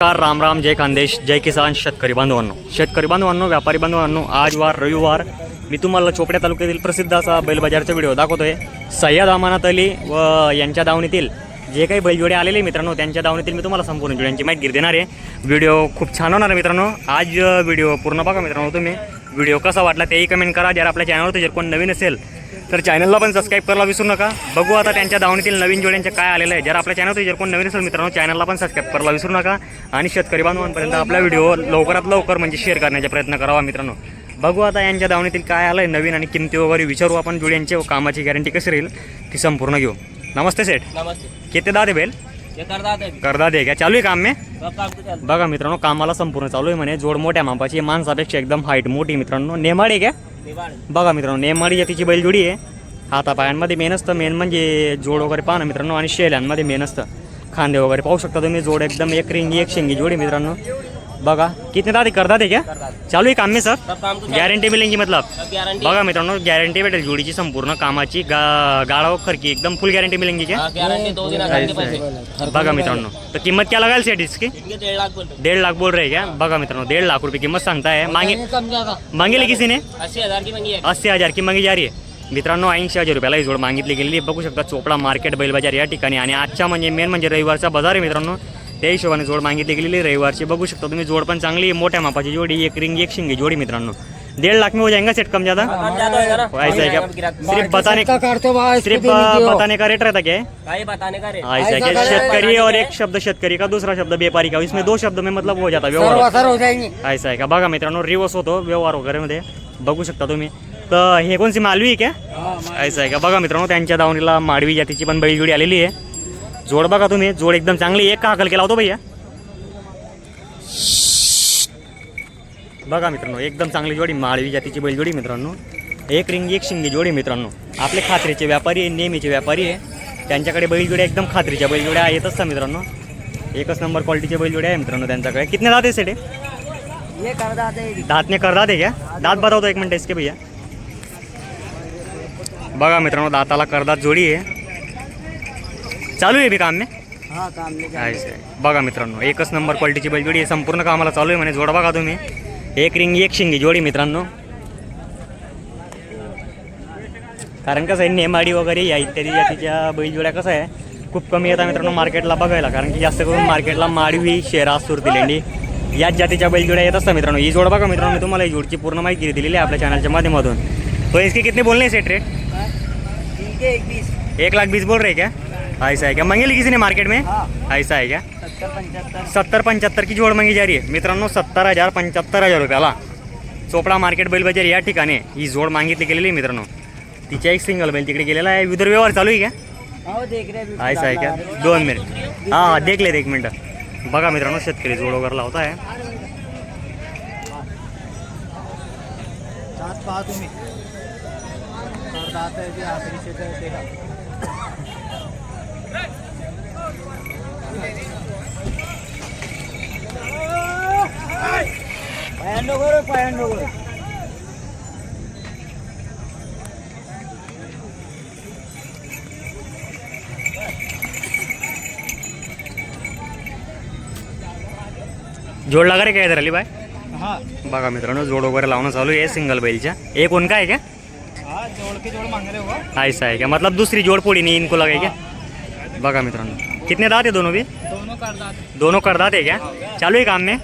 नमस्कार राम राम जय खानदेश जय किसान शेतकरी बांधवांनो. शेतकरी बांधवांनो व्यापारी बांधवांनो आज वार रविवार. मी तुम्हाला चोपड्या तालुक्यातील प्रसिद्ध असा बैलबाजारचा व्हिडिओ दाखवतोय. सय्यद अमानत अली व यांच्या दावणीतील जे काही बैलजोडे आलेले मित्रांनो त्यांच्या दावणीतील मी तुम्हाला संपूर्ण जोड्यांची माहिती देणार आहे. व्हिडिओ खूप छान होणार आहे मित्रांनो. आज व्हिडिओ पूर्ण बघा मित्रांनो तुम्ही. व्हिडिओ कसा वाटला तेही कमेंट करा. जर आपल्या चॅनलवर जर कोण नवीन असेल तर चॅनलला पण सबस्क्राईब करायला विसरू नका. बघू आता त्यांच्या दावणीतील नवीन जोड्यांचे काय आलेलं आहे. जर आपल्या चॅनलवर जर कोण नवीन असेल मित्रांनो चॅनलला पण सबस्क्राईब करायला विसरू नका. आणि शेतकरी बांधवांपर्यंत आपला व्हिडिओ लवकरात लवकर म्हणजे शेअर करण्याचा प्रयत्न करावा मित्रांनो. बघू आता यांच्या दावणीतील काय आलं आहे नवीन आणि किमती वगैरे विचारू आपण. जोड्यांचे कामाची गॅरंटी कशी राहील ती संपूर्ण घेऊ. नमस्ते सेठ. नमस्ते. किती दादे बेल? करदा दे का? चालू आहे काम में बघा मित्रांनो कामाला संपूर्ण चालू आहे म्हणे. जोड मोठ्या मापाची माणसापेक्षा एकदम हाईट मोठी मित्रांनो. नेमाड का? बघा मित्रांनो नेमाडी जातीची बैलजोडी आहे. हातापायांमध्ये मेन असतं. मेन म्हणजे जोड वगैरे पाहा ना मित्रांनो आणि शेल्यांमध्ये मेन असतं. खांदे वगैरे पाहू शकता तुम्ही. जोड एकदम एक रिंगी एक शेंगी जोडी मित्रांनो. बघा कितने दादे करतात आहे क्या? चालू आहे काम में सर? सब काम तो चल गॅरंटी मिळेल मतलब? सब गारंटी बघा मित्रांनो गॅरंटी भेटेल जोडीची संपूर्ण कामाची गा गाळा खरकी एकदम फुल गॅरंटी मिळेल क्या? हाँ गारंटी दो दिन आगे पैसे. बघा मित्रांनो तर किंमत क्या लगाल सेट इसकी डेढ़ लाख बोल रहे क्या? बघा मित्रांनो डेढ़ लाख रुपये किंमत सांगताय. मागे ज्यादा मागेली किसी ने? अस्सी हजार की मंगी है अस्सी हजार की मागी जा रही आहे मित्रांनो ऐंशी हजार रुपयाला ही जोड मागितली गेलेली आहे. बघू शकता चोपडा मार्केट बैल बाजार या ठिकाणी. आणि आजच्या म्हणजे मेन म्हणजे रविवारचा बाजार आहे मित्रांनो. त्या हिशोबाने जोड मागितली गेलेली. रविवारची बघू शकता तुम्ही जोड पण चांगली आहे. मोठ्या मापाची जोडी एक रिंग एक शिंगी जोडी मित्रांनो. डेढ़ लाख में हो जाएगा सेट कम ज्यादा ऐसा है क्या सिर्फ बताने सिर्फ बताने का रेट रहता क्या? है बताने का रे ऐसा है क्या शेतकरी और एक शब्द शेतकरी का दूसरा शब्द व्यापारी का. इसमें दो शब्द में मतलब हो जाता व्यवहार. हो ऐसा आहे का? बघा मित्रांनो रिवर्स होतो व्यवहार वगैरे मध्ये. बघू शकता तुम्ही. तर हे कोणची मालवी आहे क्या? ऐसा आहे का? बघा मित्रांनो त्यांच्या दावणीला माडवी जातीची पण बैलजोडी आलेली आहे. जोड बघा तुम्ही. जोड एकदम चांगली एक का हकल केला होतो भैया? बघा मित्रांनो एकदम चांगली जोडी. माळवी जातीची बैलजोडी मित्रांनो. एक रिंगी एक शिंगी जोडी मित्रांनो. आपले खात्रीचे व्यापारी आहे नेहमीचे व्यापारी आहे. त्यांच्याकडे बैलजोड्या एकदम खात्रीच्या बैलजोड्या येतच असतात मित्रांनो. एकच नंबर क्वालिटीचे बैलजोड्या आहे मित्रांनो त्यांच्याकडे. कितने दात आहे ये करदाते ने कर दाते क्या? दांत बताओ एक मिनट इसके भैया. बघा मित्रांनो दाताला करदात जोडी आहे. चालू आहे बी काम में हाँ काम नहीं बघा मित्रांनो एकच नंबर क्वालिटीची बैल जोडी आहे. संपूर्ण कामाला चालू आहे म्हणे जोड बघा तुम्ही. एक रिंग एक शिंगी जोडी मित्रांनो. कारण कसं आहे नेमाडी वगैरे या इत्यादी जातीच्या बैलजोड्या कसं आहे खूप कमी येतात मित्रांनो मार्केटला बघायला. कारण की जास्त करून मार्केटला माडवी शेरा सुरती लेंडी याच जातीच्या बैलजोड्या येत असतात मित्रांनो. ही जोड बघा मित्रांनो मी तुम्हाला ही जोडची पूर्ण माहिती दिलेली आहे आपल्या चॅनलच्या माध्यमातून. तो इसके कितने बोलने सेट रेट इनके एक बीस एक लाख बीस बोल रहे क्या? ऐसा है क्या? मंगेली किसी ने मार्केट में? हाँ। ऐसा है क्या? सत्तर पंचहत्तर। पंच्याहत्तर की जोड मागी जा रही आहे मित्रांनो सत्तर हज़ार पंच्याहत्तर हज़ार रुपयाला चोपडा मार्केट बैल बाज़ार या ठिकाणी ही जोड मागितली गेलेली आहे मित्रांनो. तिच्या एक सिंगल बैल तिकडे गेलेला आहे. विदर व्यवहार चालू आहे हाँ हैं ऐसा आहे. का दोन मिनिट हाँ हाँ देख लेत एक मिनटं बघा मित्रांनो शेतकरी जोड वगैरे लावता आहे तुम्ही करदाते भी आखरी से देखा पयांडो करो पयांडो करो जोड लागा रे काय अली बाय हाँ। बघा मित्रांनो जोड वगैरे लावणं चालू आहे सिंगल बैलच्या एक उनका आहे क्या? हाँ जोड़ के जोड़ मांग रहे हो। ऐसा है क्या? मतलब दूसरी जोड़ पोड़ी नहीं इनको लगे क्या? बघा मित्रांनो। कितने दात है दोनों भी? दोनों करदाते दोनों करदात आहे क्या? चालू आहे काम में?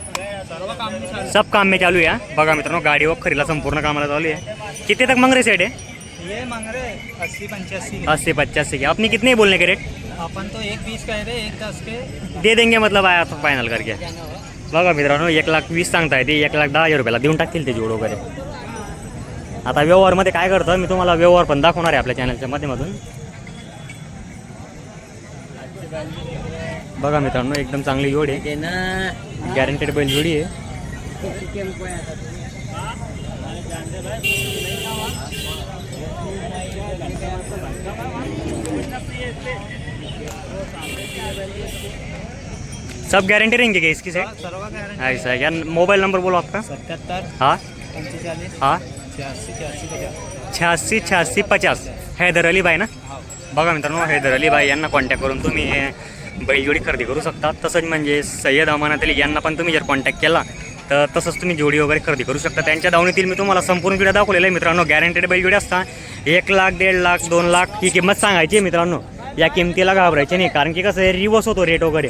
काम सब काम में चालू आहे हा. बघा मित्रांनो गाडी वखरीला संपूर्ण कामाला चालू आहे. किती तक मंग रहे सेट है ये मांग रहे अस्सी पंच्याऐंशी अस्सी पचासी के. अपनी कितने बोलने के रेट अपन तो एक बीस कह रहे एक दस के. दे देंगे मतलब आया तो फायनल करके. बघा मित्रांनो एक लाख वीस सांगताय ते एक लाख दहा हज़ार रुपयाला देऊन टाकतील ते जोड वगैरे. आता व्यवहारमध्ये काय करतं मी तुम्हाला व्यवहार पण दाखवणार आहे आपल्या चॅनलच्या माध्यमातून. बघा मित्रांनो एकदम चांगली जोड आहे. गॅरंटेड बैल जोडी आहे. सब गारंटी रहेंगे क्या इसकी सर्व ऐसा है क्या मोबाइल नंबर बोलो आपका? सत्याहत्तर हाँ? हाँ? छियासी छियासी पचास. हैदर अली बाई ना? बघा मित्रांनो हैदर अली बाई यांना कॉन्टॅक्ट करून तुम्ही बैलजोडी खरेदी करू शकता. तसंच म्हणजे सय्यद अमानात अली यांना पण तुम्ही जर कॉन्टॅक्ट केला तर तसंच तुम्ही जोडी वगैरे खरेदी करू शकता. त्यांच्या दावणीतील मी तुम्हाला संपूर्ण व्हिडिओ दाखवलेला आहे मित्रांनो. गॅरंटेड बैलजोडी असता. एक लाख दीड लाख दोन लाख ही किंमत सांगायची आहे मित्रांनो. या किमतीला घाबरायची नाही. कारण की कसं आहे रिवर्स होतो रेट वगैरे.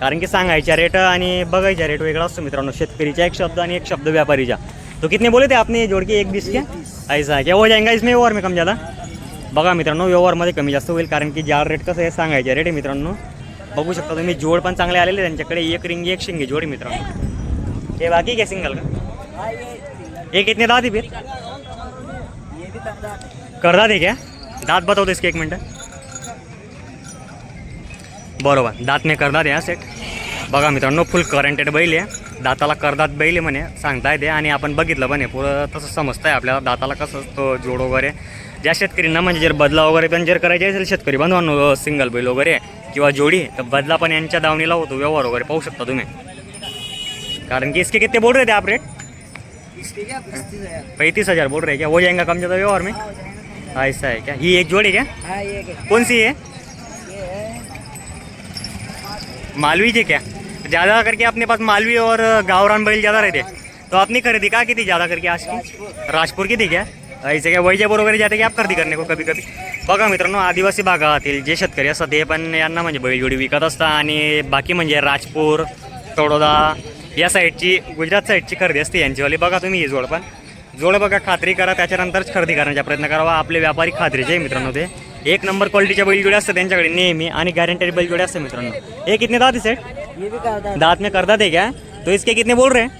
कारण की सांगायच्या रेट आणि बघायच्या रेट वेगळा असतो मित्रांनो. शेतकरीचा एक शब्द आणि एक शब्द व्यापारीचा तो कितने बोले थे आपने? जोडके एक बीस के? ऐसा है. क्या हो जाएगा इसमें व्यवहार में कम ज़्यादा? बघा मित्रांनो व्यवहारमध्ये कमी जास्त होईल. कारण की ज्या रेट कसं आहे सांगायचे रेट आहे मित्रांनो. बघू शकता तुम्ही जोड पण चांगले आलेले त्यांच्याकडे. एक रिंगी एक शिंगी जोड मित्र मित्रांनो. हे बाकी काय सिंगल का? एक कितने दात है फिर. कर दाँत है क्या? दात बताओ तो इसके एक मिनटं. बरोबर दात ने करदात या सेट बघा मित्रांनो फुल करंटेड बैल आहे. दाताला करदात बैल आहे म्हणे सांगता येते आणि आपण बघितलं पण आहे पुरं तसं समजतंय आपल्याला. दाताला कसं असतो जोड वगैरे. ज्या शेतकरींना म्हणजे जर बदला वगैरे पण जर करायचे असेल शेतकरी बांधवांनो सिंगल बैल वगैरे. किंवा जोडी तर बदला पण यांच्या दावणीला होतो व्यवहार वगैरे पाहू शकता तुम्ही. कारण की इसके कितने बोल रहे थे आप रेट पैंतीस हज़ार बोल रहे हैं क्या? हो जाएगा कम ज़्यादा व्यवहार में? ऐसा है क्या? ये एक जोड़ी क्या? कौन सी है? मालवी जे क्या? ज़्यादा करके अपने पास मालवी और गावरान बैल ज़्यादा रहते। तो आपने खरीदी का की थी ज़्यादा करके आज की? राजपुर की थी क्या? ऐसे काय वैजापूर वगैरे जाते की आप खरेदी करणे को कधी कधी बघा मित्रांनो आदिवासी भागातील जे शेतकरी असतात ते पण यांना म्हणजे बैलजोडी विकत असतात आणि बाकी म्हणजे राजपूर तळोदा या साईडची गुजरात साईडची खरेदी असते यांचीवाली. बघा तुम्ही ही जोड पण. जोड बघा खात्री करा त्याच्यानंतरच खरेदी करण्याचा प्रयत्न करावा. आपले व्यापारी खात्रीचे मित्रांनो ते. एक नंबर क्वालिटीच्या बैलजोडी असतात त्यांच्याकडे नेहमी आणि गॅरंटेड बैलजोडी असते मित्रांनो. हे कितने दात सेट दांत में करदा थे क्या तो इसके कितने बोल रहे हैं?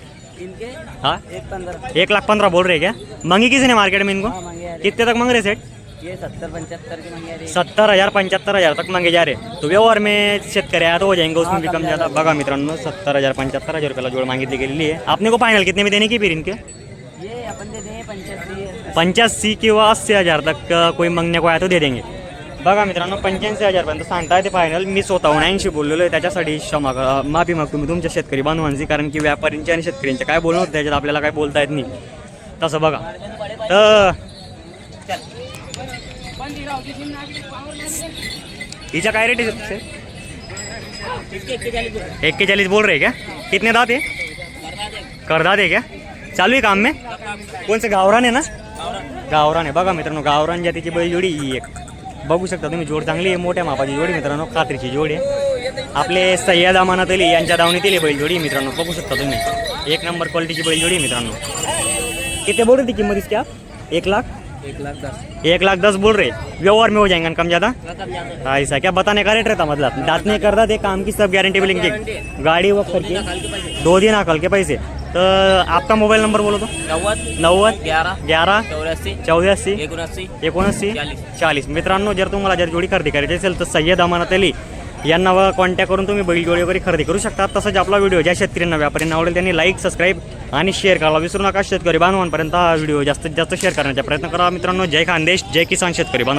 इनके हाँ? एक पंद्रह एक लाख पंद्रह बोल रहे क्या? मंगी किसी ने मार्केट में इनको? हाँ मांगे कितने तक मांग रहे सेठ? ये सत्तर पंचहत्तर के मांगे सत्तर हज़ार पंच्याहत्तर हज़ार तक मांगे जा रहे। तो व्यवहार में शेतकरी आया तो हो जाएँगे उसमें भी कम ज़्यादा। बघा मित्रांनो सत्तर हज़ार पंच्याहत्तर हज़ार रुपयाला जोड मागितली गेलेली आहे आपने को फाइनल कितने में देने की फिर इनके? ये अपन दे दें पंचायती पंच्याऐंशी किंवा अस्सी हज़ार तक कोई मागणे को आया तो दे देंगे। बघा मित्रांनो पंच्याऐंशी हजारपर्यंत सांगता येते फायनल मी स्वतःहून ऐंशी बोललेलो आहे त्याच्यासाठी क्षमा माफी मागतो मी तुमच्या शेतकरी बांधवांची कारण की व्यापाऱ्यांची आणि शेतकऱ्यांचे काय बोलणं होतं त्याच्यात आपल्याला काय बोलता येत नाही. तसं बघा. तर हिच्या काय रेट आहे एक्केचाळीस बोल रहे क्या? कितने दात है? करदात है क्या? चालू आहे काम में? कोणचं गावरान आहे ना? गावरान. आहे बघा मित्रांनो गावरान जातीची बैलजोडी ही एक. बघू शकता तुम्ही जोड चांगली आहे मोठ्या मापाची जोडी मित्रांनो. खात्रीची जोडी आहे. आपले सय्यद अमानात अली यांच्या दावणीतील आहे बैलजोडी मित्रांनो. बघू शकता तुम्ही. एक नंबर क्वालिटीची बैलजोडी आहे मित्रांनो. किती बोल रही थी कीमत इसकी आप एक लाख? एक लाख दस. एक लाख दस बोल रहे व्यवहार में हो जाएंगे कम ज़्यादा ऐसा क्या बताने का रेट रहता मतलब? दांत नहीं करता थे काम की सब गारंटी मिलेंगे गाड़ी वक्त करके. दो दिन अकल के पैसे. तो आपका मोबाइल नंबर बोलो तो. नव्वद नव्वद ग्यारह ग्यारह चौऱ्याऐंशी चौऱ्याऐंशी एकोणऐंशी एकोणऐंशी चाळीस. मित्रांनो जर तुम्हाला जर जोडी खरेदी करायची असेल तर सय्यद अमानत अली यांना कॉन्टॅक्ट करून तुम्ही बैल जोडी वगैरे खरेदी करू शकता. तसंच आपला व्हिडिओ ज्या शेतकऱ्यांना व्यापाऱ्यांना आवडेल त्यांनी लाईक सबस्क्राईब आणि शेअर करायला विसरू नका. शेतकरी बांधवांपर्यंत हा व्हिडिओ जास्तीत जास्त शेअर करण्याचा प्रयत्न करा. मित्रांनो जय खानदेश जय किसान शेतकरी बांधव.